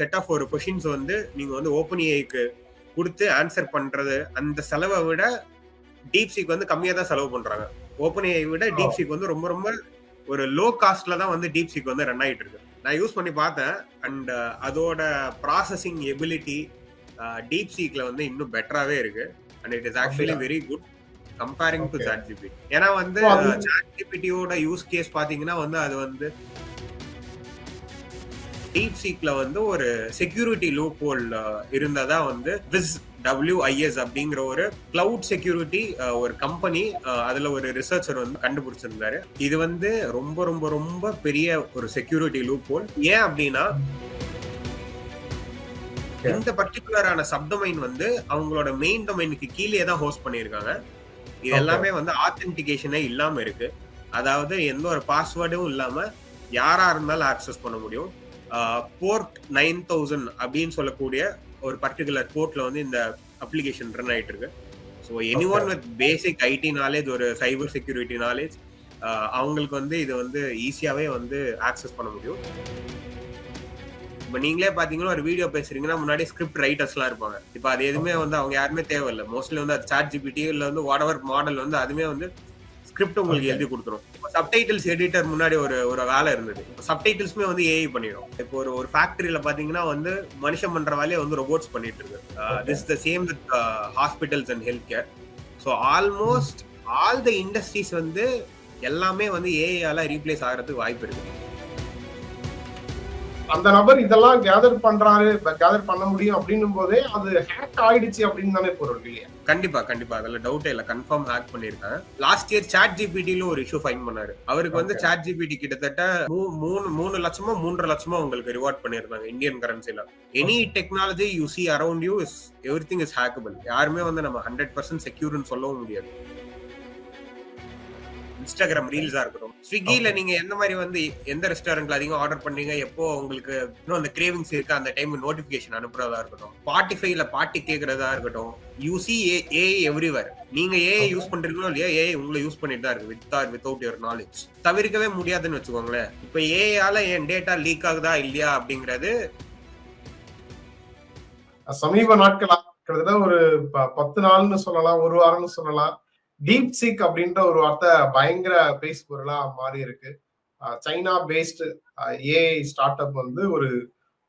Set of ஒரு questions வந்து நீங்க வந்து ஓப்பன் ஏஐக்கு கொடுத்து ஆன்சர் பண்றது அந்த செலவை விட டீப் சீக் வந்து கம்மியா தான் செலவு பண்றாங்க. ஓப்பன் ஏஐ விட டீப் சீக் வந்து ரொம்ப ரொம்ப ஒரு லோ காஸ்ட்ல தான் வந்து டீப் சீக் வந்து ரன் ஆயிட்டு இருக்கு. நான் யூஸ் பண்ணி பார்த்தேன். அண்ட் அதோட ப்ராசஸிங் எபிலிட்டி டீப் சீக்ல வந்து இன்னும் பெட்டராகவே இருக்கு. And it is actually very good comparing to. ChatGPT ஏன்னா வந்து சாட் ஜிபிடியோட யூஸ் கேஸ் பாத்தீங்கன்னா வந்து அது வந்து டீப் சீக்ல வந்து ஒரு செக்யூரிட்டி லூப் ஹோல் இருந்ததா வந்து விஸ் WIS அப்படிங்கிற ஒரு கிளவுட் செக்யூரிட்டி ஒரு கம்பெனி அதுல ஒரு ரிசர்ச்சர் வந்து கண்டுபிடிச்சிருந்தாரு. இது வந்து ரொம்ப ரொம்ப ரொம்ப பெரிய ஒரு செக்யூரிட்டி லூப் ஹோல் ஏன் அப்படின்னா. இந்த பர்டிகுலரான சப்டொமைன் வந்து அவங்களோட மெயின் டொமைனுக்கு கீழே தான் ஹோஸ்ட் பண்ணியிருக்காங்க. இது. எல்லாமே வந்து ஆத்தென்டிகேஷனே இல்லாம இருக்கு. அதாவது எந்த ஒரு பாஸ்வேர்டும் இல்லாம யாரா இருந்தாலும் ஆக்சஸ் பண்ண முடியும். போர்ட் நைன் தௌசண்ட் அப்படின்னு சொல்லக்கூடிய ஒரு பர்டிகுலர் போர்ட்ல வந்து இந்த அப்ளிகேஷன் ரன் ஆயிட்டு இருக்கு so any one with basic IT knowledge ஒரு சைபர் செக்யூரிட்டி நாலேஜ் அவங்களுக்கு வந்து இது வந்து ஈஸியாவே வந்து ஆக்சஸ் பண்ண முடியும். இப்போ நீங்களே பாத்தீங்கன்னா ஒரு வீடியோ பேசுறீங்கன்னா முன்னாடி ஸ்கிரிப்ட் ரைட்டர்ஸ்லாம் இருப்பாங்க. இப்போ அது எதுவுமே வந்து அவங்க யாருமே தேவையில்லை. மோஸ்ட்லி வந்து அது சாட் ஜிபிடி இல்ல வந்து வாட் எவர் மாடல் வந்து அதுவுமே வந்து ஸ்கிரிப்ட் உங்களுக்கு. எழுதி கொடுத்துரும். இப்போ சப்டைட்டில்ஸ் எடிட்டர் முன்னாடி ஒரு ஒரு வேலை இருந்தது. இப்போ சப்டைட்டில்ஸ்மே வந்து ஏஐ பண்ணிடும். இப்போ ஒரு ஒரு ஃபேக்டரியில பாத்தீங்கன்னா வந்து மனுஷன் பண்ற வேலையை வந்து ரோபோட்ஸ் பண்ணிட்டு இருக்கு. This the same with hospitals and health care so almost all the industries வந்து எல்லாமே வந்து ஏஐயால ரீப்ளேஸ் ஆகிறதுக்கு வாய்ப்பு இருக்கு. அந்த நபர் இதெல்லாம் கேதர் பண்றாரு கேதர் பண்ண முடியும் அப்படின்னும் போதே அது ஹேக் ஆயிடுச்சு அப்படின்னு தானே பொருள் இல்லையா? கண்டிப்பா கண்டிப்பா. அதுல டவுட்டே இல்ல. கன்ஃபார்ம் ஹேக் பண்ணிருக்காங்க லாஸ்ட் இயர் சாட் ஜிபிடில ஒரு இஷ்யூ ஃபைன் பண்ணாரு. அவருக்கு வந்து. சாட் ஜிபிடி கிட்டத்தட்ட மூணு மூணு லட்சமோ மூன்றரை லட்சமோ உங்களுக்கு ரிவார்ட் பண்ணிருந்தாங்க Indian கரன்சில any technology you see around you is everything is hackable யாருமே வந்து நம்ம ஹண்ட்ரட் பர்சன்ட் செக்யூர்னு சொல்லவும் முடியாது. இன்ஸ்டாகிராம் ரீல்ஸா இருக்கட்டும். Okay. நீங்க எந்த மாதிரி வந்து எந்த ரெஸ்டாரண்ட்ல அதிகம் ஆர்டர் பண்ணீங்க எப்போ உங்களுக்கு இன்னும் அந்த கிரேவிங்ஸ் இருக்கு? அந்த டைம் நோட்டிபிகேஷன் அனுப்புறதா இருக்கட்டும். ஸ்பாட்டிஃபைல பாட்டி கேக்குறதா இருக்கட்டும். யூசி ஏ எவ்ரிவேர் நீங்க ஏ. யூஸ் பண்றீங்களோ இல்லையா ஏ உங்களை யூஸ் பண்ணிட்டு தான் இருக்கு with or without your knowledge தவிர்க்கவே முடியாதுன்னு வச்சுக்கோங்களேன். இப்ப ஏஆல என் டேட்டா லீக் ஆகுதா இல்லையா அப்படிங்கிறது சமீப நாட்களா கிட்டத்தட்ட ஒரு பத்து நாள்னு சொல்லலாம் ஒரு வாரம்னு சொல்லலாம். டீப் சீக் அப்படின்ற ஒரு வார்த்தை பயங்கர பேஸ் பொருளா மாறி இருக்கு. China based AI start up வந்து ஒரு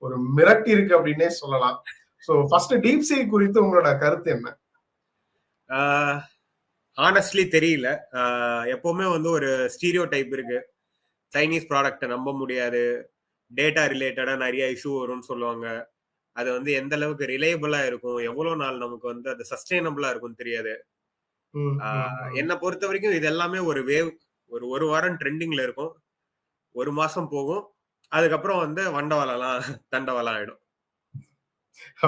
ஒரு மிரட்டி இருக்கு அப்படின்னே சொல்லலாம். ஸோ ஃபர்ஸ்ட் டீப் சீக் குறித்து உங்களோட கருத்து என்ன? ஆனஸ்ட்லி தெரியல. எப்பவுமே வந்து ஒரு ஸ்டீரியோ டைப் இருக்கு. சைனீஸ் ப்ராடக்ட்டை நம்ப முடியாது. டேட்டா ரிலேட்டடா நிறைய இஷ்யூ வரும்னு சொல்லுவாங்க. அது வந்து எந்த அளவுக்கு ரிலையபிளா இருக்கும்? எவ்வளவு நாள் நமக்கு வந்து அது சஸ்டைனபிளா இருக்கும்னு தெரியாது. என்னை பொறுத்த வரைக்கும் இது எல்லாமே ஒரு வேவ் ஒரு ஒரு வாரம் ட்ரெண்டிங்ல இருக்கும். ஒரு மாசம் போகும். அதுக்கப்புறம் வந்து வண்டவாளம்லாம் தண்டவாளம் ஆயிடும்.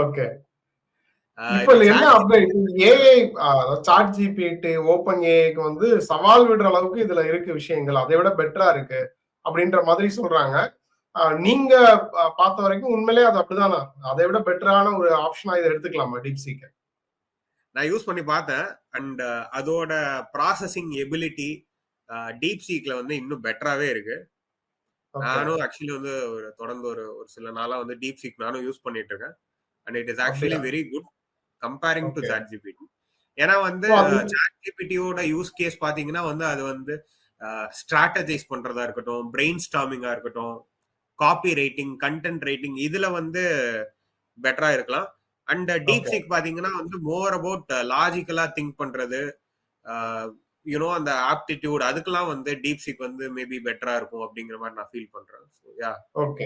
ஓகே. இப்ப என்ன அப்டேட் ஏஐ சாட் ஜிபிடி ஓப்பன் ஏஐக்கு வந்து சவால் விடுற அளவுக்கு இதுல இருக்கு விஷயங்கள். அதை விட பெட்டரா இருக்கு அப்படின்ற மாதிரி சொல்றாங்க. நீங்க பார்த்த வரைக்கும் உண்மையிலே அது அப்படிதானா? அதை விட பெட்டரான ஒரு ஆப்ஷனா இதை எடுத்துக்கலாமா டீப் சீக்க நான் யூஸ் பண்ணி பார்த்தேன். அண்ட் அதோட ப்ராசஸிங் எபிலிட்டி டீப் சீக்ல வந்து இன்னும் பெட்டராகவே இருக்கு. நானும் ஆக்சுவலி வந்து ஒரு தொடர்ந்து ஒரு ஒரு சில நாளா வந்து டீப் சீக் நானும் யூஸ் பண்ணிட்டு இருக்கேன். And it is actually? Very good comparing to. ChatGPT ஏன்னா வந்து சாட் ஜிபிடியோட யூஸ் கேஸ் பாத்தீங்கன்னா வந்து அது வந்து ஸ்ட்ராட்டஜைஸ் பண்றதா இருக்கட்டும் பிரெயின் ஸ்டாமிங்கா இருக்கட்டும் காப்பி ரைட்டிங் கண்டென்ட் ரைட்டிங் இதுல வந்து பெட்டரா இருக்கலாம். And deep. சீக் பாத்தீங்கன்னா வந்து மோர் அபவுட் லாஜிக்கலா திங்க் பண்றது யூனோ அந்த ஆப்டிடியூட் அதுக்கெல்லாம் வந்து டீப் சீக் வந்து மேபி பெட்டரா இருக்கும் அப்படிங்கிற மாதிரி நான் ஃபீல் பண்றேன். யா ஓகே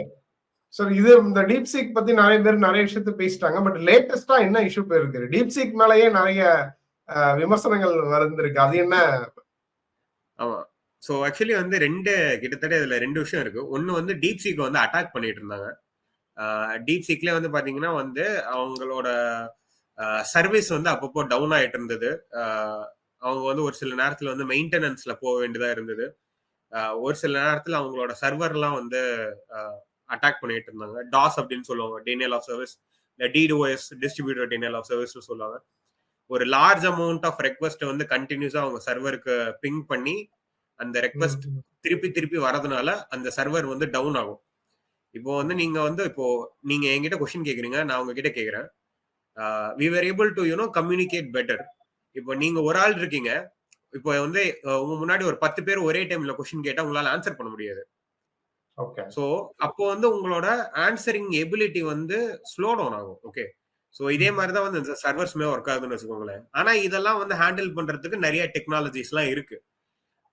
சார் இது இந்த டீப் சீக் பத்தி நிறைய பேர் நிறைய விஷயத்த பேசிட்டாங்க. பட் லேட்டஸ்டா என்ன இஷ்யூ போயிருக்கு? டீப் சீக் மேலயே நிறைய ஆஹ், விமர்சனங்கள் வந்திருக்கு. அது என்ன? ஆமா. ஸோ ஆக்சுவலி வந்து ரெண்டு கிட்டத்தட்ட இதுல ரெண்டு விஷயம் இருக்கு. ஒன்னு வந்து டீப் சீக் வந்து அட்டாக் பண்ணிட்டு இருந்தாங்க. டீப் சீக்ல வந்து பாத்தீங்கன்னா வந்து அவங்களோட சர்வீஸ் வந்து அப்பப்போ டவுன் ஆயிட்டு இருந்தது. அவங்க வந்து ஒரு சில நேரத்துல வந்து மெயின்டெனன்ஸ்ல போக வேண்டியதா இருந்தது. ஒரு சில நேரத்துல அவங்களோட சர்வர்லாம் வந்து அட்டாக் பண்ணிட்டு இருந்தாங்க. டாஸ் அப்படின்னு சொல்லுவாங்க. டேனியல் ஆஃப் சர்வீஸ் இல்லை டிடிஓஎஸ் டிஸ்ட்ரிபியூட்டர் டேனியல் ஆஃப் சர்வீஸ்னு சொல்லுவாங்க. ஒரு லார்ஜ் அமௌண்ட் ஆஃப் ரெக்வஸ்ட் வந்து கண்டினியூஸா அவங்க சர்வருக்கு பிங் பண்ணி அந்த ரெக்வஸ்ட் திருப்பி திருப்பி வரதுனால அந்த சர்வர் வந்து டவுன் ஆகும். இப்போ வந்து நீங்க வந்து இப்போ நீங்க என்கிட்ட கொஸ்டின் கேக்குறீங்க நான் உங்ககிட்ட கேக்குறேன். We were able to you know communicate better இப்போ நீங்க ஒரு ஆள் இருக்கீங்க இப்போ வந்து உங்க முன்னாடி ஒரு பத்து பேர் ஒரே டைம்ல கொஸ்டின் கேட்டா உங்களால ஆன்சர் பண்ண முடியாது. ஓகே ஸோ அப்போ வந்து உங்களோட ஆன்சரிங் எபிலிட்டி வந்து ஸ்லோ டவுன் ஆகும் ஓகே ஸோ இதே மாதிரி தான் வந்து இந்த சர்வர்ஸ்மே ஒர்க் ஆகுதுன்னு வச்சுக்கோங்களேன். ஆனா இதெல்லாம் வந்து ஹேண்டில் பண்றதுக்கு நிறைய டெக்னாலஜிஸ்லாம் இருக்கு.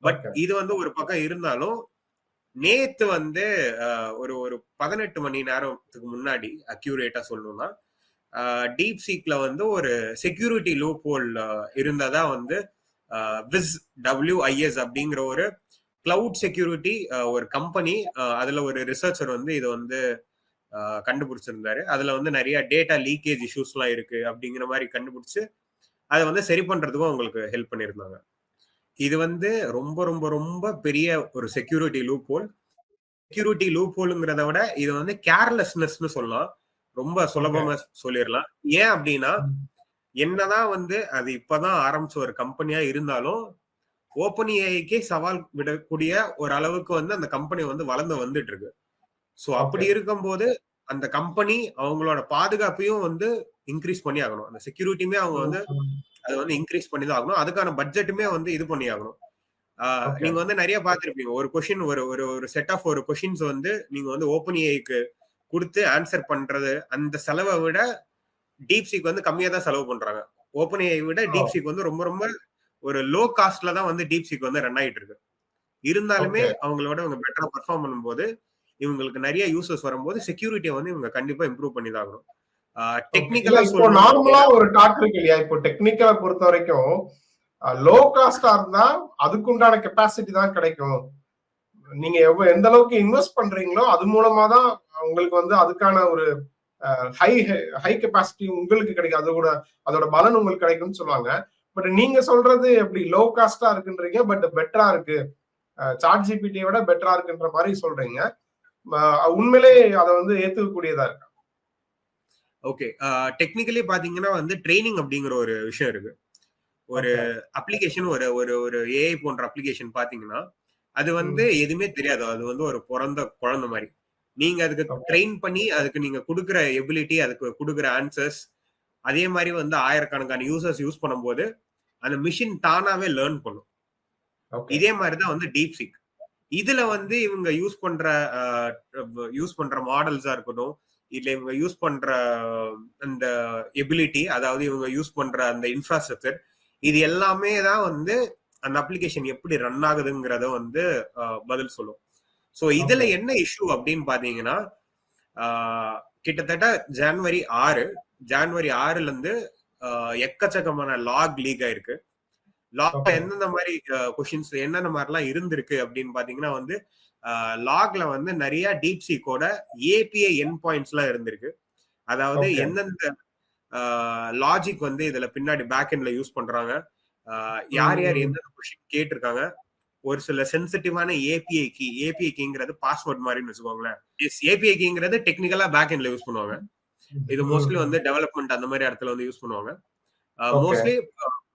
பட். இது வந்து ஒரு பக்கம் இருந்தாலும் நேத்து வந்து ஒரு ஒரு பதினெட்டு மணி நேரத்துக்கு முன்னாடி அக்யூரேட்டா சொல்லணும்னா டீப் சீக்ல வந்து ஒரு செக்யூரிட்டி லூப் ஹோல் இருந்ததா வந்து விஸ் டபிள்யூஐஎஸ் அப்படிங்கிற ஒரு கிளவுட் செக்யூரிட்டி ஒரு கம்பெனி அதுல ஒரு ரிசர்ச்சர் வந்து இதை வந்து கண்டுபிடிச்சிருந்தாரு. அதுல வந்து நிறைய டேட்டா லீக்கேஜ் இஷ்யூஸ்லாம் இருக்கு அப்படிங்கிற மாதிரி கண்டுபிடிச்சு அதை வந்து சரி பண்றதுக்கும் அவங்களுக்கு ஹெல்ப் பண்ணியிருந்தாங்க. இது வந்து ரொம்ப ரொம்ப ரொம்ப பெரிய ஒரு security loophole security loop ஹோலுங்கிறத விட இது வந்து கேர்லெஸ்னஸ்னு சொல்லலாம். ரொம்ப சுலபமா சொல்லிடலாம். ஏன் அப்படின்னா என்னதான் வந்து அது இப்பதான் ஆரம்பிச்ச ஒரு கம்பெனியா இருந்தாலும் ஓப்பன் ஏஐக்கே சவால் விடக்கூடிய ஒரு அளவுக்கு வந்து அந்த கம்பெனி வந்து வளர்ந்து வந்துட்டு இருக்கு சோ அப்படி இருக்கும்போது அந்த கம்பெனி அவங்களோட பாதுகாப்பையும் வந்து இன்க்ரீஸ் பண்ணி ஆகணும். அந்த செக்யூரிட்டியுமே அவங்க வந்து அதை வந்து இன்க்ரீஸ் பண்ணி தான் ஆகணும். அதுக்கான பட்ஜெட்டுமே வந்து இது பண்ணி ஆகணும். நீங்க வந்து நிறைய பார்த்திருப்பீங்க. ஒரு கொஷின் ஒரு ஒரு ஒரு செட் ஆஃப் ஒரு கொஷின்ஸ் வந்து நீங்க வந்து ஓப்பன் ஏஐக்கு கொடுத்து ஆன்சர் பண்றது அந்த செலவை விட டீப் சீக் வந்து கம்மியா தான் செலவு பண்றாங்க. ஓப்பன் ஏஐ விட டீப் சீக் வந்து ரொம்ப ரொம்ப ஒரு லோ காஸ்ட்ல தான் வந்து டீப் சீக் வந்து ரன் ஆயிட்டு இருக்கு. இருந்தாலுமே அவங்களோட இவங்க பெட்டரா பெர்ஃபார்ம் பண்ணும்போது இவங்களுக்கு நிறைய யூசர்ஸ் வரும்போது செக்யூரிட்டியை வந்து இவங்க கண்டிப்பா இம்ப்ரூவ் பண்ணி தான் ஆகணும். டெக்னிக்கலா இப்போ நார்மலா ஒரு டாக் இருக்கு இல்லையா? இப்போ டெக்னிக்கலா பொறுத்த வரைக்கும் லோ காஸ்டா இருந்தா அதுக்குண்டான கெப்பாசிட்டி தான் கிடைக்கும். நீங்க எவ்வ- எந்த அளவுக்கு இன்வெஸ்ட் பண்றீங்களோ அது மூலமா தான் உங்களுக்கு வந்து அதுக்கான ஒரு ஹை ஹை கெப்பாசிட்டி உங்களுக்கு கிடைக்கும். அதோட அதோட பலன் உங்களுக்கு கிடைக்கும்னு சொல்லுவாங்க. பட் நீங்க சொல்றது எப்படி லோ காஸ்டா இருக்குன்றீங்க பட் பெட்டரா இருக்கு. சார்ட் ஜிபிடியை விட பெட்டரா இருக்குன்ற மாதிரி சொல்றீங்க. உண்மையிலே அதை வந்து ஏத்துக்கக்கூடியதா இருக்கு? ஓகே டெக்னிக்கலி பாத்தீங்கன்னா வந்து ட்ரைனிங் அப்படிங்கிற ஒரு விஷயம் இருக்கு. ஒரு அப்ளிகேஷன் ஒரு ஒரு ஒரு ஏஐ போன்ற அப்ளிகேஷன் பாத்தீங்கன்னா அது வந்து எதுவுமே தெரியாது. அது வந்து ஒரு பிறந்த குழந்தை மாதிரி. நீங்க அதுக்கு. ட்ரெயின் பண்ணி அதுக்கு நீங்க கொடுக்குற எபிலிட்டி அதுக்கு கொடுக்குற ஆன்சர்ஸ் அதே மாதிரி வந்து ஆயிரக்கணக்கான யூசர்ஸ் யூஸ் பண்ணும்போது அந்த மிஷின் தானாவே லேர்ன் பண்ணும். இதே மாதிரி தான் வந்து டீப் சிக் இதுல வந்து இவங்க யூஸ் பண்ற யூஸ் பண்ற மாடல்ஸா இருக்கட்டும் இல்ல இவங்க யூஸ் பண்ற அந்த எபிலிட்டி அதாவது இவங்க யூஸ் பண்ற அந்த இன்ஃப்ராஸ்ட்ரக்சர் இது எல்லாமே தான் வந்து அந்த அப்ளிகேஷன் எப்படி ரன் ஆகுதுங்கிறத வந்து பதில் சொல்லும் ஸோ இதுல. என்ன இஷ்யூ அப்படின்னு பாத்தீங்கன்னா கிட்டத்தட்ட ஜனவரி ஆறு ஜனவரி ஆறுல இருந்து எக்கச்சக்கமான லாக் லீக் ஆயிருக்கு லாக்ல. எந்தெந்த மாதிரி கொஷின்ஸ் என்னென்ன மாதிரிலாம் இருந்திருக்கு அப்படின்னு பாத்தீங்கன்னா வந்து லாக்ல வந்து நிறைய டீப் சீக்கோட ஏபிஐ என் பாயிண்ட்ஸ் எல்லாம் இருந்திருக்கு. அதாவது. எந்தெந்த லாஜிக் வந்து இதுல பின்னாடி பேக் எண்ட்ல யூஸ் பண்றாங்க. யார் யார். எந்தெந்த கொஷின் கேட்டிருக்காங்க. ஒரு சில சென்சிட்டிவான ஏபிஐ கீ ஏபிஐ கீங்கிறது பாஸ்வேர்ட் மாதிரின்னு வச்சுக்கோங்களேன். ஏபிஐ கீங்கிறது டெக்னிக்கலா பேக் எண்ட்ல யூஸ் பண்ணுவாங்க. இது மோஸ்ட்லி வந்து டெவலப்மெண்ட் அந்த மாதிரி இடத்துல வந்து யூஸ் பண்ணுவாங்க. மோஸ்ட்லி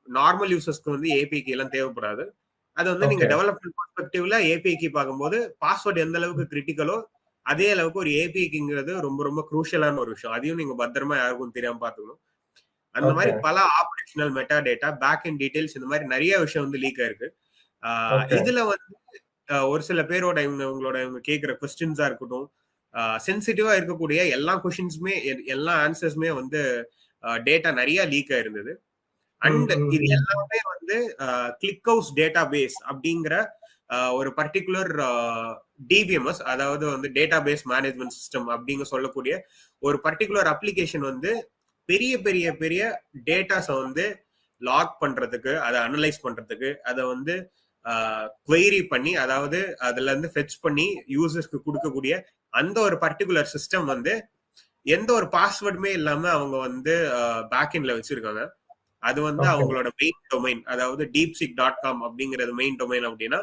நார்மல் யூசர்ஸ்க்கு வந்து ஏபிஐ கீ எல்லாம் தேவைப்படாது அது வந்து நீங்க. டெவலப்மெண்ட் பெர்ஸ்பெக்டிவ்ல ஏபிஐ கீ பார்க்கும்போது பாஸ்வேர்ட் எந்த அளவுக்கு கிரிட்டிக்கலோ அதே அளவுக்கு ஒரு ஏபிஐ கீங்கிறது ரொம்ப ரொம்ப குரூஷியலான ஒரு விஷயம் அதையும் நீங்க பத்திரமா யாருக்கும் தெரியாம பாத்துக்கணும் அந்த மாதிரி. பல operational meta data backend details இந்த மாதிரி நிறைய விஷயம் வந்து லீக் ஆயிருக்கு. இதுல வந்து ஒரு சில பேரோட இவங்க இவங்களோட இவங்க கேட்கிற கொஸ்டின்ஸா இருக்கட்டும் சென்சிட்டிவா இருக்கக்கூடிய எல்லா கொஸ்டின்ஸுமே எல்லா ஆன்சர்ஸுமே வந்து டேட்டா நிறைய லீக் ஆயிருந்தது அண்ட் இது. எல்லாமே வந்து கிளிக் ஹவுஸ் டேட்டா பேஸ் அப்படிங்கிற ஒரு பர்டிகுலர் டிபிஎம்எஸ் அதாவது வந்து டேட்டா பேஸ் மேனேஜ்மெண்ட் சிஸ்டம் அப்படிங்க சொல்லக்கூடிய ஒரு பர்டிகுலர் அப்ளிகேஷன் வந்து பெரிய பெரிய பெரிய டேட்டாஸை வந்து லாக் பண்றதுக்கு அதை அனலைஸ் பண்றதுக்கு அதை வந்து குவைரி பண்ணி அதாவது அதுல இருந்து ஃபெச் பண்ணி யூசர்ஸ்க்கு கொடுக்கக்கூடிய அந்த ஒரு பர்டிகுலர் சிஸ்டம் வந்து எந்த ஒரு பாஸ்வேர்டுமே இல்லாம அவங்க வந்து பேக்எண்ட்ல வச்சிருக்காங்க அது வந்து. அவங்களோட மெயின் டொமைன் அதாவது டீப்சிக் டாட் காம் அப்படிங்கிறது மெயின் டொமைன் அப்படின்னா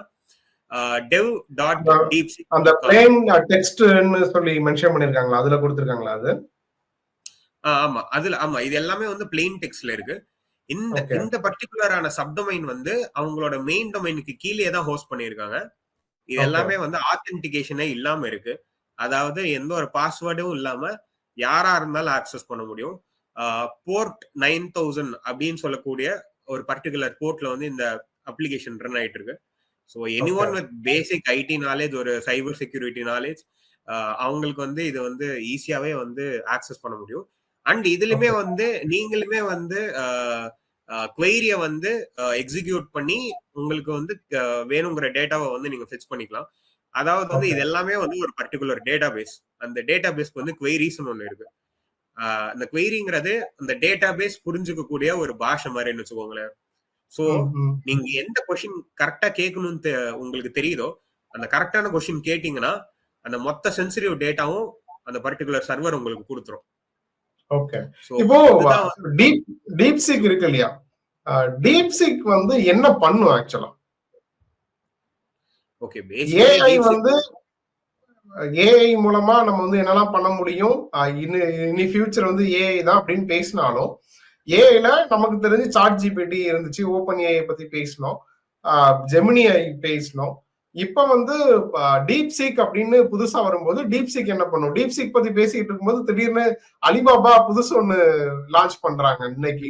டெவ் டாட் டீப்சிக் அந்த பிளேன் டெக்ஸ்ட்னு சொல்லி மென்ஷன் பண்ணிருக்காங்களா? அதுல கொடுத்திருக்காங்களா அது? ஆமா. அதுல ஆமா. இது எல்லாமே வந்து பிளெயின் டெக்ஸ்ட்ல இருக்கு. இந்த. இந்த பர்டிகுலரான சப்டொமைன் வந்து அவங்களோட மெயின் டொமைனுக்கு கீழே தான் ஹோஸ்ட் பண்ணியிருக்காங்க இது. எல்லாமே வந்து ஆத்தென்டிகேஷனே இல்லாம இருக்கு. அதாவது எந்த ஒரு பாஸ்வேர்டும் இல்லாம யாரா இருந்தாலும் ஆக்சஸ் பண்ண முடியும். போர்ட் நைன் தௌசண்ட் அப்படின்னு சொல்லக்கூடிய ஒரு பர்டிகுலர் போர்ட்ல வந்து இந்த அப்ளிகேஷன் ரன் ஆயிட்டு இருக்கு so any one with basic IT knowledge ஒரு சைபர் செக்யூரிட்டி நாலேஜ் அவங்களுக்கு வந்து இது வந்து ஈஸியாவே வந்து ஆக்சஸ் பண்ண முடியும். அண்ட் இதுலயுமே. வந்து நீங்களுமே வந்து குவைரிய வந்து எக்ஸிக்யூட் பண்ணி உங்களுக்கு வந்து வேணுங்கிற டேட்டாவை வந்து நீங்க ஃபிக்ஸ் பண்ணிக்கலாம். அதாவது வந்து. இது எல்லாமே வந்து ஒரு பர்டிகுலர் டேட்டா பேஸ் அந்த டேட்டா பேஸ்க்கு வந்து குவைரிஸ்னு ஒன்று இருக்கு. அந்த குவைரிங்கிறது அந்த டேட்டா பேஸ் புரிஞ்சுக்கக்கூடிய ஒரு பாஷை மாதிரின்னு வச்சுக்கோங்களேன். ம். நீங்க எந்த கொஸ்டின் கரெக்டா கேட்கணும்னு உங்களுக்கு தெரியுதோ அந்த கரெக்டான கொஸ்டின் கேட்டீங்கன்னா அந்த மொத்த சென்சிட்டிவ் டேட்டாவும் அந்த பர்டிகுலர் சர்வர் உங்களுக்கு கொடுத்துரும். ஓகே இப்போ டீப் டீப் சீக் இருக்கு இல்லையா? டீப் சீக் வந்து என்ன பண்ணும் ஆக்சுவலா ஓகே ஏஐ வந்து ஏஐ மூலமா நம்ம வந்து என்னெல்லாம் பண்ண முடியும்? இனி இனி ஃபியூச்சர் வந்து ஏஐ தான் அப்படின்னு பேசினாலும் ஏஐல நமக்கு தெரிஞ்சு சாட் ஜிபிடி இருந்துச்சு ஓப்பன் ஏஐ பத்தி பேசினோம் ஜெமினி ஐ பேசினோம். இப்ப வந்து டீப் சீக் அப்படின்னு புதுசா வரும்போது டீப் சீக் என்ன பண்ணும்? டீப் சீக் பத்தி பேசிக்கிட்டு இருக்கும்போது திடீர்னு அலிபாபா புதுசு ஒண்ணு லான்ச் பண்றாங்க இன்னைக்கு.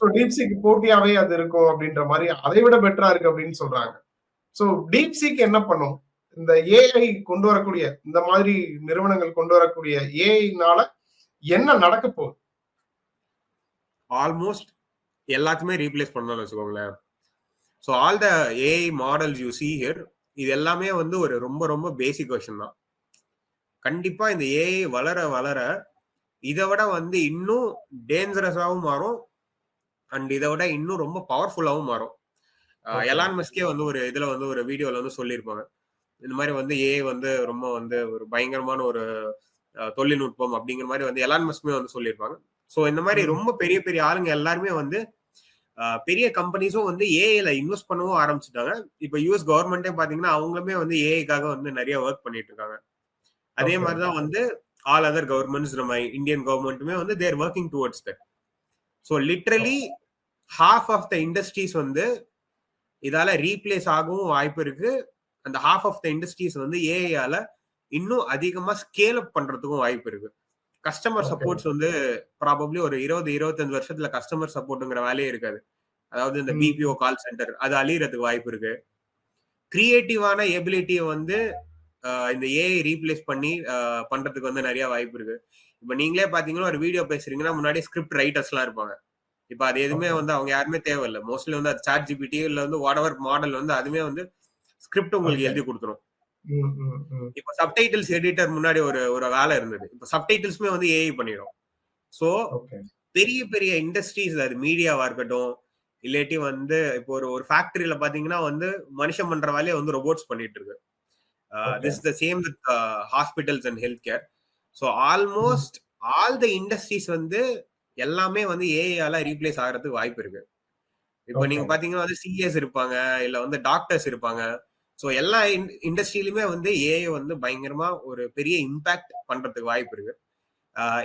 ஸோ டீப் சீக் போட்டியாவே அது இருக்கும் அப்படின்ற மாதிரி அதை விட பெட்டரா இருக்கு அப்படின்னு சொல்றாங்க. ஸோ டீப் சீக் என்ன பண்ணும்? இந்த ஏஐ கொண்டு வரக்கூடிய இந்த மாதிரி நிறுவனங்கள் கொண்டு வரக்கூடிய ஏஐனால என்ன நடக்க போகுது? ஆல்மோஸ்ட் எல்லாத்தையுமே ரீப்ளேஸ் பண்ணலாம்னு வச்சுக்கோங்களேன். So all the AI models you see here இது எல்லாமே வந்து ஒரு ரொம்ப ரொம்ப பேசிக் வெர்ஷன் தான். கண்டிப்பா இந்த ஏஐ வளர வளர இதை விட வந்து இன்னும் டேஞ்சரஸாகவும் மாறும். அண்ட் இதை விட இன்னும் ரொம்ப பவர்ஃபுல்லாகவும் மாறும். எலான் மஸ்கே வந்து ஒரு இதுல வந்து ஒரு வீடியோல வந்து சொல்லியிருப்பாங்க. இந்த மாதிரி வந்து ஏஐ வந்து ரொம்ப வந்து ஒரு பயங்கரமான ஒரு தொழில்நுட்பம் அப்படிங்கிற மாதிரி வந்து எலான் மஸ்மே வந்து சொல்லியிருப்பாங்க. ஸோ இந்த மாதிரி. ரொம்ப பெரிய பெரிய ஆளுங்க எல்லாருமே வந்து பெரிய கம்பெனிஸும் வந்து ஏஐல இன்வெஸ்ட் பண்ணவும் ஆரம்பிச்சுட்டாங்க. இப்போ யூஎஸ் கவர்மெண்ட்டே பாத்தீங்கன்னா அவங்களுமே வந்து ஏஐக்காக வந்து நிறைய ஒர்க் பண்ணிட்டு இருக்காங்க அதே. மாதிரி தான் வந்து ஆல் அதர் கவர்மெண்ட்ஸ் நம்ம இந்தியன் கவர்மெண்ட்டுமே வந்து they're working towards that so literally half of the industries வந்து இதால ரீப்ளேஸ் ஆகவும் வாய்ப்பு இருக்கு. அந்த ஹாஃப் ஆஃப் த இண்டஸ்ட்ரீஸ் வந்து ஏஐயால இன்னும் அதிகமா ஸ்கேல் அப் பண்றதுக்கும் வாய்ப்பு இருக்கு கஸ்டமர். சப்போர்ட்ஸ் வந்து ப்ராபப்ளி ஒரு இருபது இருபத்தஞ்சு வருஷத்துல கஸ்டமர் சப்போர்ட்டுங்கிற வேலையே இருக்காது அதாவது இந்த. பிபிஓ கால் சென்டர் அது அழியறதுக்கு வாய்ப்பு இருக்கு கிரியேட்டிவான எபிலிட்டியை வந்து இந்த ஏஐ ரீப்ளேஸ் பண்ணி பண்றதுக்கு வந்து நிறைய வாய்ப்பு இருக்கு இப்ப நீங்களே பாத்தீங்கன்னா ஒரு வீடியோ பேசுறீங்கன்னா முன்னாடி ஸ்கிரிப்ட் ரைட்டர்ஸ் எல்லாம் இருப்பாங்க இப்ப அது எதுவுமே. வந்து அவங்க யாருமே தேவையில்லை மோஸ்ட்லி வந்து அது சாட் ஜிபிடி இல்ல வந்து வாட் எவர் மாடல் வந்து அதுமே வந்து ஸ்கிரிப்ட் உங்களுக்கு. எழுதி கொடுத்துரும். இப்ப சப்டைட்டில்ஸ் எடிட்டர் முன்னாடி ஒரு ஒரு வேலை இருந்தது. இப்ப சப்டைட்டில்ஸ்மே வந்து ஏஐ பண்ணிடும். சோ ஓகே பெரிய பெரிய இண்டஸ்ட்ரீஸ் அது மீடியாவா இருக்கட்டும் இல்லாட்டி வந்து இப்போ ஒரு ஒரு ஃபேக்டரியில பாத்தீங்கன்னா வந்து மனுஷன் பண்ற வேலையை வந்து ரோபோட்ஸ் பண்ணிட்டு இருக்கு. This the same with hospitals and health care so almost all the industries வந்து எல்லாமே வந்து ஏஐயால ரீப்ளேஸ் ஆகிறதுக்கு வாய்ப்பு இருக்கு. இப்போ. நீங்க பாத்தீங்கன்னா வந்து சிஎஸ் இருப்பாங்க இல்ல வந்து டாக்டர்ஸ் இருப்பாங்க. ஸோ எல்லா இண்டஸ்ட்ரியிலுமே வந்து ஏஐ வந்து பயங்கரமா ஒரு பெரிய இம்பாக்ட் பண்றதுக்கு வாய்ப்பு இருக்கு.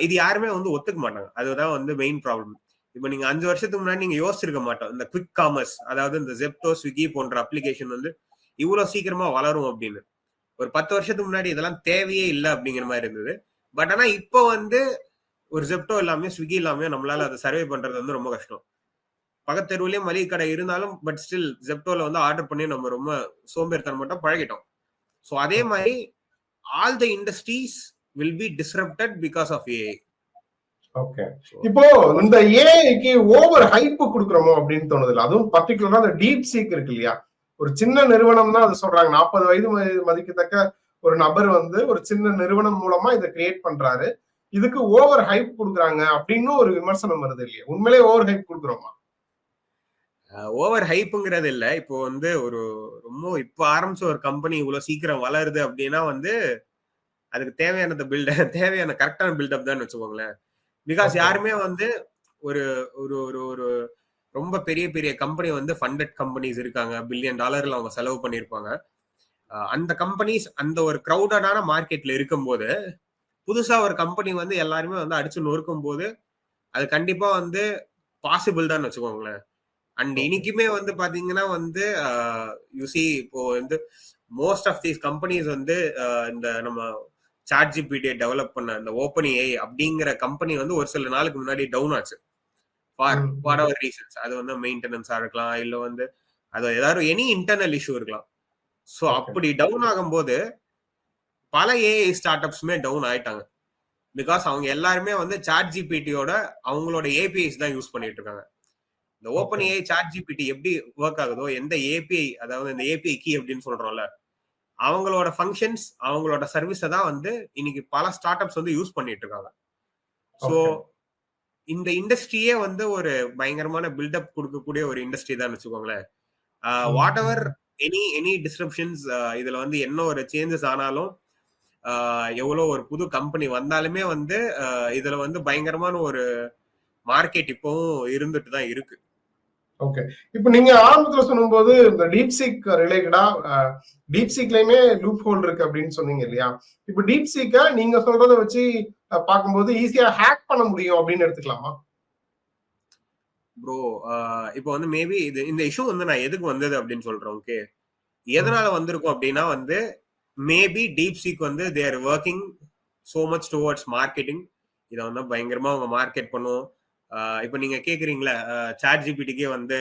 இது யாருமே வந்து ஒத்துக்க மாட்டாங்க. அதுதான் வந்து மெயின் ப்ராப்ளம் இப்போ நீங்க அஞ்சு வருஷத்துக்கு முன்னாடி நீங்க யோசிச்சிருக்க மாட்டோம். இந்த குவிக் காமர்ஸ் அதாவது இந்த ஜெப்டோ ஸ்விக்கி போன்ற அப்ளிகேஷன் வந்து இவ்வளவு சீக்கிரமா வளரும் அப்படின்னு. ஒரு பத்து வருஷத்துக்கு முன்னாடி இதெல்லாம் தேவையே இல்லை அப்படிங்கிற மாதிரி இருந்தது. பட் ஆனா இப்போ வந்து ஒரு ஜெப்டோ இல்லாம ஸ்விக்கி இல்லாம நம்மளால அதை சர்வே பண்றது வந்து ரொம்ப கஷ்டம். பக்கத்து தெருவுலயே மளிகை கடை இருந்தாலும் பட் ஸ்டில் ஜெப்டோல வந்து ஆர்டர் பண்ணி நம்ம ரொம்ப சோம்பேறித்தனம் மட்டும் பழகிட்டோம். ஸோ அதே மாதிரி all the industries will be disrupted because of AI okay இப்போ இந்த ஏஐக்கு ஓவர் ஹைப் கொடுக்குறோமோ அப்படின்னு தோணுதுல அதுவும் பர்டிகுலரா அந்த டீப் சீக் இருக்கு இல்லையா? ஒரு சின்ன நிறுவனம் தான் அது சொல்றாங்க நாற்பது வயது மதி- மதிக்கத்தக்க ஒரு நபர் வந்து ஒரு சின்ன நிறுவனம் மூலமா இதை கிரியேட் பண்றாரு. இதுக்கு ஓவர் ஹைப் கொடுக்குறாங்க அப்படின்னு ஒரு விமர்சனம் வருது இல்லையா? உண்மையிலேயே ஓவர் ஹைப் கொடுக்குறோமா? ஓவர் ஹைப்புங்கிறது இல்ல. இப்போ வந்து ஒரு ரொம்ப இப்போ ஆரம்பிச்ச ஒரு கம்பெனி இவ்வளவு சீக்கிரம் வளருது அப்படின்னா வந்து அதுக்கு தேவையானது பில்ட தேவையான கரெக்டான பில்டப் தான் வச்சுக்கோங்களேன். பிகாஸ். யாருமே வந்து ஒரு ஒரு ஒரு ஒரு ரொம்ப பெரிய பெரிய கம்பெனி வந்து ஃபண்டட் கம்பெனிஸ் இருக்காங்க. பில்லியன் டாலர்ல அவங்க செலவு பண்ணியிருப்பாங்க. அந்த கம்பெனிஸ் அந்த ஒரு க்ரௌடடான மார்க்கெட்ல இருக்கும்போது புதுசா ஒரு கம்பெனி வந்து எல்லாருமே வந்து அடிச்சு நொறுக்கும் போது அது கண்டிப்பா வந்து பாசிபிள் தான் வச்சுக்கோங்களேன். அண்ட். இன்னைக்குமே வந்து பாத்தீங்கன்னா வந்து யூசி இப்போ வந்து மோஸ்ட் ஆஃப் தீஸ் கம்பெனிஸ் வந்து இந்த நம்ம சாட் ஜிபிடியை டெவலப் பண்ண அந்த ஓப்பன் ஏஐ அப்படிங்கிற கம்பெனி வந்து ஒரு சில நாளுக்கு முன்னாடி டவுன் ஆச்சு ஃபார். வாட் எவர் ரீசன்ஸ் அது வந்து மெயின்டெனன்ஸா இருக்கலாம் இல்ல வந்து அது ஏதாவது எனி இன்டர்னல் இஷ்யூ இருக்கலாம் ஸோ. அப்படி டவுன் ஆகும்போது பல ஏஐ ஸ்டார்ட் அப்ஸுமே டவுன் ஆயிட்டாங்க பிகாஸ் அவங்க எல்லாருமே வந்து சாட் ஜிபிடியோட அவங்களோட ஏபிஐஸ் தான் யூஸ் பண்ணிட்டு இருக்காங்க இந்த ஓப்பன் ஏஐ சாட் ஜிபிடி எப்படி ஒர்க் ஆகுதோ எந்த ஏபிஐ அதாவது இந்த ஏபிஐ கீ அப்படின்னு சொல்றோம்ல அவங்களோட ஃபங்க்ஷன்ஸ் அவங்களோட சர்வீஸை தான் வந்து இன்னைக்கு பல ஸ்டார்ட் அப்ஸ் வந்து யூஸ் பண்ணிட்டு இருக்காங்க ஸோ. இந்த இண்டஸ்ட்ரியே வந்து ஒரு பயங்கரமான பில்டப் கொடுக்கக்கூடிய ஒரு இண்டஸ்ட்ரி தான் வச்சுக்கோங்களேன். Whatever any any descriptions இதுல வந்து என்ன ஒரு சேஞ்சஸ் ஆனாலும் எவ்வளோ ஒரு புது கம்பெனி வந்தாலுமே வந்து இதுல வந்து பயங்கரமான ஒரு மார்க்கெட் இப்பவும் இருந்துட்டு தான் இருக்கு ஓகே இப்போ நீங்க ஆரம்பத்துல சொல்லும்போது இந்த டீப் சீக் ரிலேட்டடா டீப் சீக்லயுமே லூப் ஹோல் இருக்கு அப்படின்னு சொன்னீங்க இல்லையா? இப்போ டீப் சீக்க நீங்க சொல்றத வச்சு பார்க்கும்போது ஈஸியா ஹேக் பண்ண முடியும் அப்படின்னு எடுத்துக்கலாமா? ப்ரோ இப்போ வந்து மேபி இது இந்த இஷ்யூ வந்து நான் எதுக்கு வந்தது அப்படின்னு சொல்றேன் ஓகே எதனால வந்திருக்கும் அப்படின்னா வந்து மேபி டீப் சீக் வந்து they're working so much towards marketing இதை வந்து பயங்கரமா அவங்க மார்க்கெட் பண்ணும் இப்போ நீங்க கேக்குறீங்களா சாட் ஜிபிடிக்கே வந்து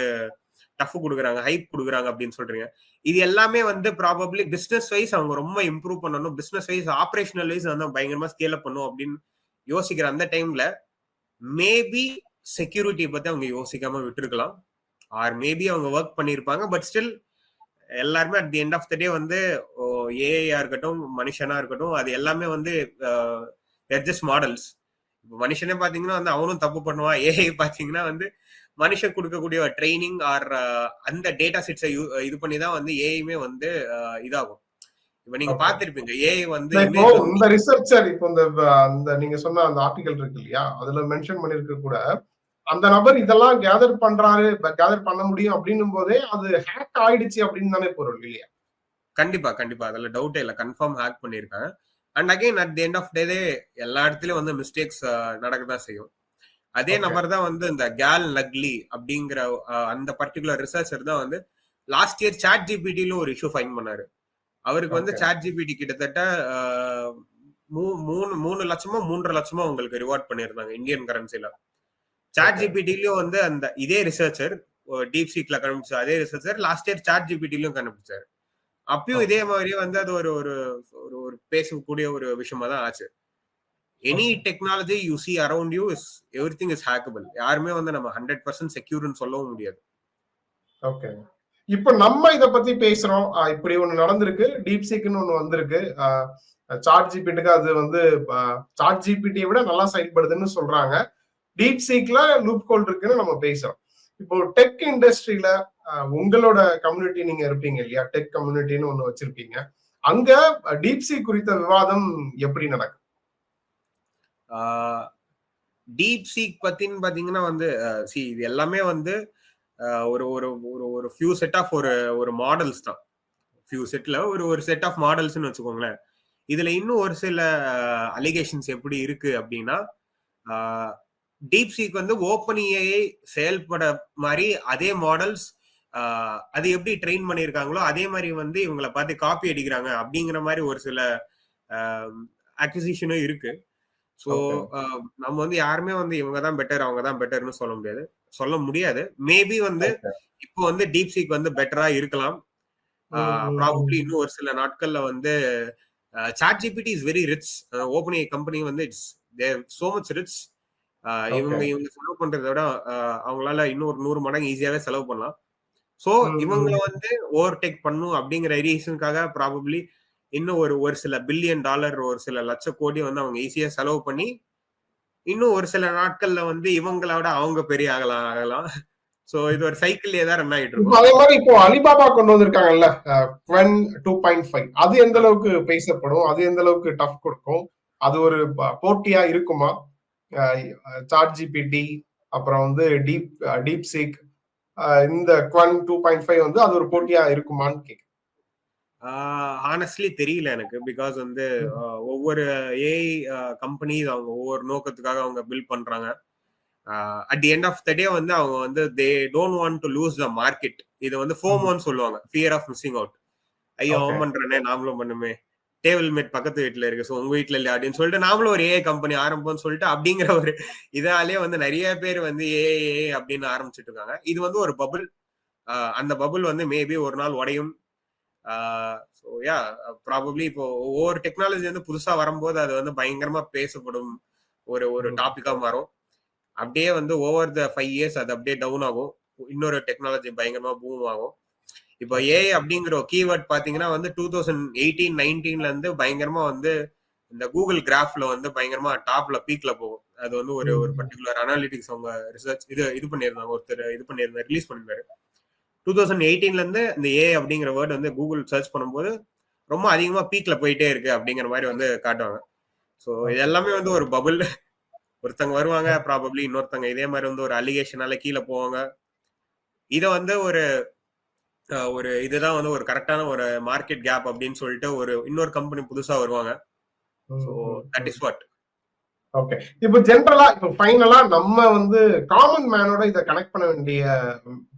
டஃப் கொடுக்குறாங்க ஹைப் கொடுக்குறாங்க அப்படின்னு சொல்றீங்க. இது எல்லாமே வந்து ப்ராபப்ளி பிஸ்னஸ் வைஸ் அவங்க ரொம்ப இம்ப்ரூவ் பண்ணணும். பிஸ்னஸ் வைஸ் ஆப்ரேஷனல் வைஸ் வந்து பயங்கரமா ஸ்கேல் அப் பண்ணும் அப்படின்னு யோசிக்கிற அந்த டைம்ல மேபி செக்யூரிட்டி பத்தி அவங்க யோசிக்காம விட்டுருக்கலாம். ஆர் மேபி அவங்க ஒர்க் பண்ணியிருப்பாங்க பட் ஸ்டில் எல்லாருமே at the end of the day வந்து ஏஐயா இருக்கட்டும் மனுஷனா இருக்கட்டும் அது எல்லாமே வந்து ஜஸ்ட் மாடல்ஸ் இப்போ மனுஷனே பாத்தீங்கன்னா வந்து அவனும் தப்பு பண்ணுவான். ஏஐ பாத்தீங்கன்னா வந்து மனுஷன் கொடுக்கக்கூடிய ட்ரைனிங் ஆர் அந்த டேட்டா செட்ஸை இது பண்ணி தான் வந்து ஏஐமே வந்து இதாகும். இப்போ நீங்க Okay. பார்த்திருப்பீங்க ஏஐ வந்து இந்த ரிசர்ச்சர் இப்போ இந்த அந்த நீங்க சொன்ன அந்த ஆர்டிகல் இருக்கு இல்லையா? அதுல மென்ஷன் பண்ணிருக்க கூட அந்த நபர் இதெல்லாம் கேதர் பண்றாரு கேதர் பண்ண முடியும் அப்படின்னும் போதே அது ஹேக் ஆயிடுச்சு அப்படின்னு தானே பொருள் இல்லையா? கண்டிப்பா கண்டிப்பா. அதுல டவுட்டே இல்ல. கன்ஃபார்ம் ஹேக் பண்ணிருக்காங்க and again at the end of day எல்லா இடத்துலயும் வந்து மிஸ்டேக்ஸ் நடக்கதான் செய்யும் அதே. நபர் தான் வந்து இந்த கேல் நக்லி அப்படிங்கிற அந்த பர்டிகுலர் ரிசர்ச்சர் தான் வந்து லாஸ்ட் இயர் சாட் ஜிபிடில ஒரு இஷ்யூ ஃபைன் பண்ணாரு அவருக்கு வந்து. சாட் ஜிபிடி கிட்டத்தட்ட மூ- மூணு மூணு லட்சமோ மூன்றரை லட்சமோ உங்களுக்கு ரிவார்ட் பண்ணியிருந்தாங்க இந்தியன் கரன்சில சாட். ஜிபிடிலயும் வந்து அந்த இதே ரிசர்ச்சர் டீப் சீக்ல கண்டுபிடிச்ச அதே ரிசர்ச்சர் லாஸ்ட் இயர் சாட் ஜிபிடிலயும் கண்டுபிடிச்சாரு அப்பயும் இதே மாதிரியே வந்து அது ஒரு ஒரு ஒரு ஒரு பேசக்கூடிய ஒரு விஷயமா தான் ஆச்சு. Any. Technology you see around you is everything is hackable யாருமே வந்து நம்ம ஹண்ட்ரட் பர்சன்ட் செக்யூர்னு சொல்லவும் முடியாது. ஓகே இப்போ நம்ம இத பத்தி பேசுறோம். இப்படி ஒண்ணு நடந்திருக்கு. டீப் சீக்னு ஒண்ணு வந்திருக்கு. சாட் ஜிபிடிக்கு அது வந்து சாட் ஜிபிடியை விட நல்லா செயல்படுதுன்னு சொல்றாங்க. டீப் சீக்ல லூப் ஹோல் இருக்குன்னு நம்ம பேசுறோம். இப்போ டெக் இண்டஸ்ட்ரியில உங்களோட கம்யூனிட்டி நீங்க இருப்பீங்க இல்லையா? டெக் கம்யூனிட்டின்னு ஒண்ணு வச்சிருப்பீங்க. அங்க டீப் குறித்த விவாதம் எப்படி நடக்கும்? டீப் சீக் பத்தின்னு பாத்தீங்கன்னா வந்து சி இது எல்லாமே வந்து ஒரு ஒரு ஒரு ஒரு ஃபியூ செட் ஆஃப் ஒரு ஒரு மாடல்ஸ் தான். ஃபியூ செட்ல ஒரு ஒரு செட் ஆஃப் மாடல்ஸ்னு வச்சுக்கோங்களேன். இதுல இன்னும் ஒரு சில அலிகேஷன்ஸ் எப்படி இருக்கு அப்படின்னா டீப் சீக் வந்து ஓப்பன் ஏஐ செயல்பட மாதிரி அதே மாடல்ஸ் அது எப்படி ட்ரெயின் பண்ணியிருக்காங்களோ அதே மாதிரி வந்து இவங்களை பார்த்து காப்பி அடிக்கிறாங்க அப்படிங்கிற மாதிரி ஒரு சில அக்விசிஷனும் இருக்கு. ஸோ நம்ம வந்து யாருமே வந்து இவங்க தான் பெட்டர் அவங்க தான் பெட்டர்னு சொல்ல முடியாது. சொல்ல முடியாது. மேபி வந்து இப்போ வந்து டீப் சீக் வந்து பெட்டரா இருக்கலாம். ப்ராபப்ளி இன்னும் ஒரு சில நாட்கள்ல வந்து ChatGPT is very rich open A company வந்து it's they're so much rich இவங்க இவங்க செலவு பண்றதை விட அவங்களால இன்னும் ஒரு நூறு மடங்கு ஈஸியாவே செலவு பண்ணலாம். ஸோ இவங்கள வந்து ஓவர் டேக் பண்ணும் அப்படிங்கிற ரீசனுக்காக ப்ராபப்ளி இன்னும் ஒரு ஒரு சில பில்லியன் டாலர் ஒரு சில லட்ச கோடி வந்து அவங்க ஈஸியா செலவு பண்ணி இன்னும் ஒரு சில நாட்கள்ல வந்து இவங்களோட அவங்க பெரிய ஆகலாம் ஆகலாம். சோ இது ஒரு சைக்கிள்லயே தான் ரன் ஆயிட்டு இருக்கும். அதே மாதிரி இப்போ அலிபாபா கொண்டு வந்திருக்காங்கல்ல குவென் டூ பாயிண்ட் ஃபைவ் அது எந்த அளவுக்கு பேசப்படும் அது எந்த அளவுக்கு டஃப் கொடுக்கும் அது ஒரு போட்டியா இருக்குமா? சாட் ஜிபிடி அப்புறம் வந்து டீப் டீப் சீக் இந்த குவன் டூ பாயிண்ட் ஃபைவ் வந்து அது ஒரு போட்டியா இருக்குமான்னு கேட்க ஆனஸ்ட்லி தெரியல எனக்கு பிகாஸ் வந்து ஒவ்வொரு ஏஐ கம்பெனி அவங்க ஒவ்வொரு நோக்கத்துக்காக அவங்க பில்ட் பண்றாங்க. At the end of the day வந்து அவங்க வந்து they don't want to lose the market இது வந்து ஃபோமோன்னு சொல்லுவாங்க ஃபியர் ஆஃப் மிஸ்ஸிங் அவுட் ஐயோ அவன் பண்றேனே நாமளும் பண்ணுமே. டேபிள் மேட் பக்கத்து வீட்டுல இருக்கு. ஸோ உங்க வீட்டுல இல்லையா அப்படின்னு சொல்லிட்டு நாமளும் ஒரு ஏஐ கம்பெனி ஆரம்பிப்போம்னு சொல்லிட்டு அப்படிங்கிற ஒரு இதாலே வந்து நிறைய பேர் வந்து ஏஏ அப்படின்னு ஆரம்பிச்சிட்டு இருக்காங்க. இது வந்து ஒரு பபுள் அந்த பபுள் வந்து மேபி ஒரு நாள் உடையும். ஸோ யா ப்ராபப்ளி இப்போ ஒவ்வொரு டெக்னாலஜி வந்து புதுசா வரும்போது அது வந்து பயங்கரமா பேசப்படும். ஒரு ஒரு டாபிக்கா மாறும். அப்படியே வந்து ஓவர் த ஃபைவ் இயர்ஸ் அது அப்படியே டவுன் ஆகும். இன்னொரு டெக்னாலஜி பயங்கரமா பூம் ஆகும். இப்போ ஏ அப்படிங்கிற கீவேர்ட் பாத்தீங்கன்னா வந்து டூ தௌசண்ட் எயிட்டீன் நைன்டீன்ல இருந்து பயங்கரமா வந்து இந்த கூகுள் கிராஃப்ல வந்து பயங்கரமா டாப்ல பீக்ல போகும். அது வந்து ஒரு ஒரு பர்டிகுலர் அனாலிட்டிக்ஸ் அவங்க ரிசர்ச் இது இது பண்ணியிருந்தாங்க. ஒருத்தர் இது பண்ணியிருந்தாரு ரிலீஸ் பண்ணிருந்தாரு டூ தௌசண்ட் எயிட்டீன்ல இருந்து இந்த ஏ அப்படிங்கிற வேர்டு வந்து கூகுள் சர்ச் பண்ணும்போது ரொம்ப அதிகமா பீக்ல போயிட்டே இருக்கு அப்படிங்கிற மாதிரி வந்து காட்டுவாங்க. ஸோ இது எல்லாமே வந்து ஒரு பபுள் ஒருத்தங்க வருவாங்க ப்ராபப்ளி இன்னொருத்தங்க இதே மாதிரி வந்து ஒரு அலிகேஷனால கீழே போவாங்க. இதை வந்து ஒரு ஒரு இதுதான் வந்து ஒரு கரெக்டான ஒரு மார்க்கெட் கேப் அப்படின்னு சொல்லிட்டு ஒரு இன்னொரு கம்பெனி புதுசா வருவாங்க. So that is what okay இப்போ ஜென்ரலா இப்போ ஃபைனலா நம்ம வந்து காமன் மேனோட இதை கனெக்ட் பண்ண வேண்டிய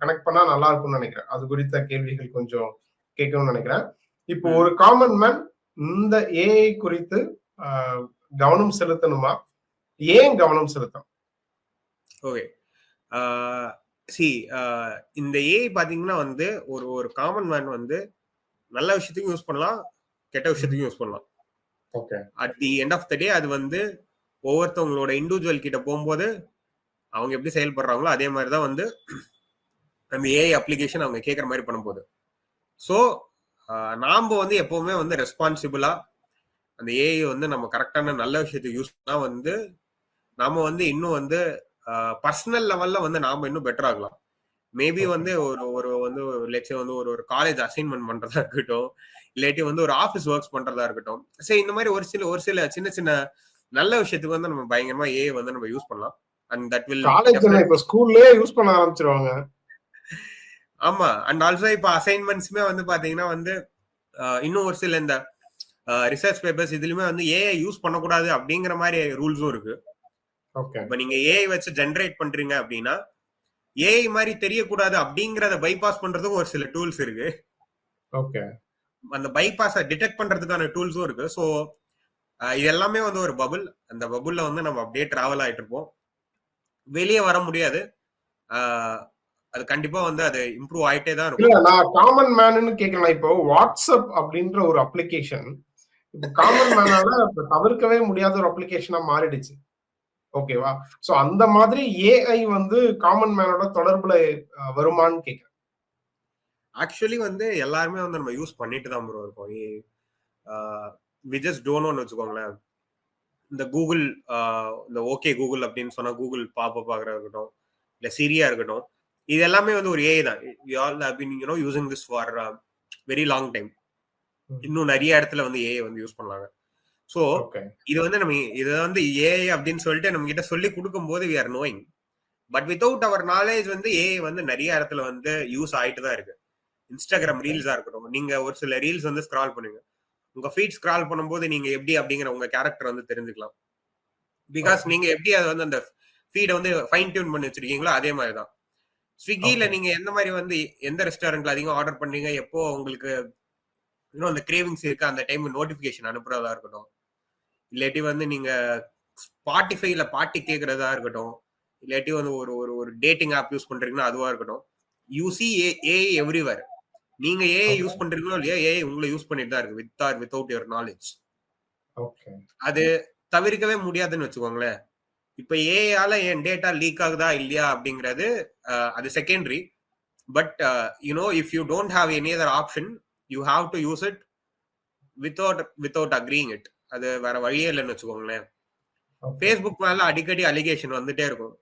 கனெக்ட் பண்ணா நல்லா இருக்கும்னு நினைக்கிறேன். அது குறித்த கேள்விகள் கொஞ்சம் கேட்கணும்னு நினைக்கிறேன். இப்போ ஒரு காமன் மேன் இந்த ஏஐ குறித்து கவனம் செலுத்தணுமா? ஏன் கவனம் செலுத்தணும்? ஓகே சி இந்த ஏஐ பாத்தீங்கன்னா வந்து ஒரு ஒரு காமன் மேன் வந்து நல்ல விஷயத்துக்கும் யூஸ் பண்ணலாம் கெட்ட விஷயத்துக்கும் யூஸ் பண்ணலாம். Okay. At the end of the day அது வந்து ஒவ்வொருத்தவங்களோட இண்டிவிஜுவல் கிட்ட போகும்போது அவங்க எப்படி செயல்படுறாங்களோ அதே மாதிரி தான் வந்து அந்த ஏஐ அப்ளிகேஷன் அவங்க கேட்குற மாதிரி பண்ணும்போது. ஸோ நாம் வந்து எப்பவுமே வந்து ரெஸ்பான்சிபிளா அந்த ஏஐ வந்து நம்ம கரெக்டான நல்ல விஷயத்துக்கு யூஸ் பண்ணா வந்து நாம வந்து இன்னும் வந்து பர்சனல் லெவல்ல வந்து நாம இன்னும் பெட்டர் ஆகலாம். மேபி வந்து ஒரு ஒரு வந்து லெட்ஸே வந்து ஒரு ஒரு காலேஜ் அசைன்மெண்ட் பண்றதா இருக்கட்டும் இல்லாட்டி வந்து ஒரு ஆஃபீஸ் ஒர்க்ஸ் பண்றதா இருக்கட்டும். சரி இந்த மாதிரி ஒரு சில ஒரு சில சின்ன சின்ன நல்ல விஷயத்துக்கு வந்து நம்ம பயங்கரமா ஏ வந்து நம்ம யூஸ் பண்ணலாம். அண்ட் தட் வில் காலேஜ் இப்ப ஸ்கூல்லயே யூஸ் பண்ண ஆரம்பிச்சிருவாங்க. ஆமா. அண்ட் ஆல்சோ இப்ப அசைன்மெண்ட்ஸ்மே வந்து பாத்தீங்கன்னா வந்து இன்னும் ஒரு சில இந்த ரிசர்ச் பேப்பர்ஸ் இதுலயுமே வந்து ஏஐ யூஸ் பண்ணக்கூடாது அப்படிங்கிற மாதிரி ரூல்ஸும் இருக்கு. இப்ப நீங்க ஏஐ வச்சு ஜென்ரேட் பண்றீங்க அப்படின்னா ஏஐ மாதிரி தெரியக்கூடாது அப்படிங்கறத பைபாஸ் பண்றதுக்கும் ஒரு சில டூல்ஸ் இருக்கு. ஓகே. அந்த பைபாஸை டிடெக்ட் பண்றதுக்கான டூல்ஸும் இருக்கு. ஸோ இது எல்லாமே வந்து ஒரு பபுள் அந்த பபுள்ல வந்து நம்ம அப்படியே டிராவல் ஆயிட்டு இருப்போம். வெளியே வர முடியாது. அது கண்டிப்பா வந்து அது இம்ப்ரூவ் ஆயிட்டே தான் இருக்கும். நான் காமன் மேனு கேட்கலாம் இப்போ வாட்ஸ்அப் அப்படின்ற ஒரு அப்ளிகேஷன் இப்போ காமன் மேனால தவிர்க்கவே முடியாத ஒரு அப்ளிகேஷனா மாறிடுச்சு. ஓகேவா சோ அந்த மாதிரி ஏஐ வந்து காமன் மேனோட தொடர்புல வருமானு கேக்குறேன். ஆக்சுவலி வந்து எல்லாருமே வந்து நம்ம யூஸ் பண்ணிட்டு தான் ப்ரோ இருக்கோம். வி ஜஸ்ட் டோன்ட்னு வச்சுக்கோங்களேன். இந்த கூகுள் இந்த ஓகே கூகுள் அப்படின்னு சொன்னா கூகுள் பாப்ப பாக்குறதா இருக்கட்டும் இல்ல சிரியா இருக்கட்டும் இது எல்லாமே வந்து ஒரு ஏஐ தான். We all have been you know using this for very long time இன்னும் நிறைய இடத்துல வந்து ஏஐ வந்து யூஸ் பண்ணாங்க ஸோ இது வந்து நம்ம இது வந்து ஏஐ அப்படின்னு சொல்லிட்டு நம்ம கிட்ட சொல்லி கொடுக்கும் போது we are knowing but without our knowledge வந்து ஏஐ வந்து நிறைய இடத்துல வந்து யூஸ் ஆயிட்டு தான் இருக்கு இன்ஸ்டாகிராம் ரீல்ஸா இருக்கட்டும் நீங்க ஒரு சில ரீல்ஸ் வந்து ஸ்க்ரால் பண்ணுங்க. உங்க ஃபீட் ஸ்க்ரால் பண்ணும்போது நீங்க எப்படி அப்படிங்கிற உங்க கேரக்டர் வந்து தெரிஞ்சுக்கலாம். பிகாஸ் நீங்க எப்படி அதை வந்து அந்த ஃபீடை வந்து ஃபைன் டியூன் பண்ணி வச்சிருக்கீங்களோ அதே மாதிரி தான் ஸ்விக்கியில நீங்க எந்த மாதிரி வந்து எந்த ரெஸ்டாரண்ட்ல அதிகம் ஆர்டர் பண்ணீங்க எப்போ உங்களுக்கு இன்னும் அந்த கிரேவிங்ஸ் இருக்கு அந்த டைம் நோட்டிபிகேஷன் அனுப்புறதா இருக்கட்டும். இல்லாட்டி வந்து நீங்க ஸ்பாட்டிஃபைல பாட்டி கேட்கறதா இருக்கட்டும் இல்லாட்டி வந்து ஒரு ஒரு ஒரு டேட்டிங் ஆப் யூஸ் பண்றீங்கன்னா அதுவா இருக்கட்டும். யூசி ஏ எவ்ரிவேர் நீங்க ஏ யூஸ் பண்றீங்களோ இல்லையா ஏ உங்களை யூஸ் பண்ணிட்டு தான் இருக்கு with or without your knowledge அது தவிர்க்கவே முடியாதுன்னு வச்சுக்கோங்களேன். இப்ப ஏஆல என் டேட்டா லீக் ஆகுதா இல்லையா அப்படிங்கிறது அது secondary but you know if you don't have any other option you have to use it without without agreeing it அது வேற வழியே இல்லைன்னு வச்சுக்கோங்களேன். ஃபேஸ்புக் மேல அடிக்கடி அலிகேஷன் வந்துட்டே இருக்கும்.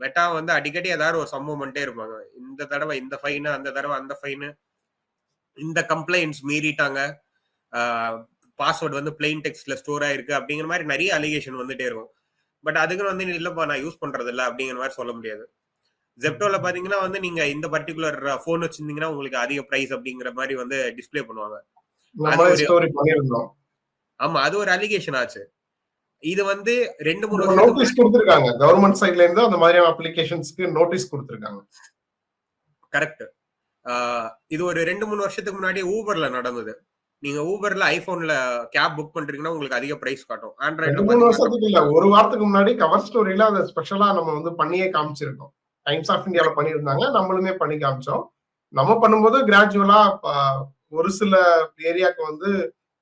பெட்டா வந்து அடிக்கடி ஏதாவது ஒரு சம்பவம் பண்ணிட்டே இருப்பாங்க. இந்த தடவை இந்த ஃபைனு அந்த தடவை அந்த ஃபைனு இந்த கம்ப்ளைண்ட்ஸ் மீறிட்டாங்க. பாஸ்வேர்டு வந்து பிளெயின் டெக்ஸ்ட்ல ஸ்டோர் ஆயிருக்கு அப்படிங்கிற மாதிரி நிறைய அலிகேஷன் வந்துட்டே இருக்கும். பட் அதுக்குன்னு வந்து இல்லப்பா நான் யூஸ் பண்றது இல்லை அப்படிங்கிற மாதிரி சொல்ல முடியாது. ஜெப்டோல பாத்தீங்கன்னா வந்து நீங்க இந்த பர்டிகுலர் போன் வச்சிருந்தீங்கன்னா உங்களுக்கு அதிக பிரைஸ் அப்படிங்கிற மாதிரி வந்து டிஸ்பிளே பண்ணுவாங்க. ஆமா அது ஒரு அலிகேஷன் ஆச்சு. இது வந்து ரெண்டு மூணு நோட்டீஸ் கொடுத்திருக்காங்க. கவர்மெண்ட் சைடுல இருந்து அந்த மாதிரியான அப்ளிகேஷன்ஸ்க்கு நோட்டீஸ் கொடுத்திருக்காங்க. கரெக்ட் இது ஒரு ரெண்டு மூணு வருஷத்துக்கு முன்னாடி ஊபர்ல நடந்தது. நீங்க ஊபர்ல ஐபோன்ல கேப் புக் பண்றீங்கன்னா உங்களுக்கு அதிக பிரைஸ் காட்டும். ரெண்டு ஆண்ட்ராய்ட்ல மூணு வருஷத்துக்கு இல்ல. ஒரு வாரத்துக்கு முன்னாடி கவர் ஸ்டோரியில அதை ஸ்பெஷலா நம்ம வந்து பண்ணியே காமிச்சிருக்கோம். டைம்ஸ் ஆஃப் இந்தியால பண்ணியிருந்தாங்க. நம்மளுமே பண்ணி காமிச்சோம். நம்ம பண்ணும்போது கிராஜுவலா ஒரு சில ஏரியாக்கு வந்து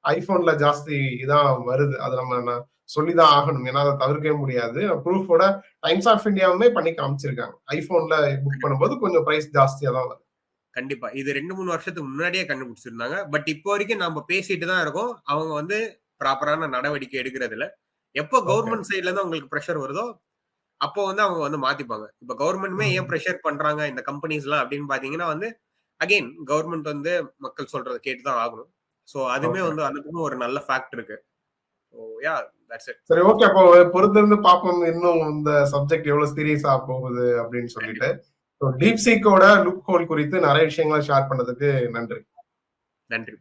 ஐபோன்ல ஜாஸ்தி இதான் வருது. அது நம்ம சொல்லிதான் ஆகணும். ஏன்னா அதை தவிர்க்கவே முடியாது. ப்ரூஃபோட டைம்ஸ் ஆஃப் இந்தியாவுமே பண்ணி காமிச்சிருக்காங்க. ஐபோன்ல புக் பண்ணும்போது கொஞ்சம் பிரைஸ் ஜாஸ்தியா தான் வருது. கண்டிப்பா. இது ரெண்டு மூணு வருஷத்துக்கு முன்னாடியே கண்டுபிடிச்சிருந்தாங்க. பட் இப்போ வரைக்கும் நம்ம பேசிட்டு தான் இருக்கோம். அவங்க வந்து ப்ராப்பரான நடவடிக்கை எடுக்கிறது இல்ல எப்போ கவர்மெண்ட் சைட்ல இருந்து உங்களுக்கு ப்ரெஷர் வருதோ அப்போ வந்து அவங்க வந்து மாத்திப்பாங்க. இப்ப கவர்மெண்ட்மே ஏன் ப்ரெஷர் பண்றாங்க இந்த கம்பெனிஸ் எல்லாம் அப்படின்னு பாத்தீங்கன்னா வந்து அகைன் கவர்மெண்ட் வந்து மக்கள் சொல்றதை கேட்டு தான் ஆகணும். ஸோ அதுமே Okay. வந்து அதுக்கும் ஒரு நல்ல ஃபேக்ட் இருக்கு. சரி ஓகே அப்போ பொறுத்திருந்து பார்ப்போம் இன்னும் இந்த சப்ஜெக்ட் எவ்வளவு சீரியஸா போகுது அப்படின்னு சொல்லிட்டு. டீப் சீக்கோட லுக் ஹோல் குறித்து நிறைய விஷயங்களை ஷேர் பண்ணதுக்கு நன்றி. நன்றி.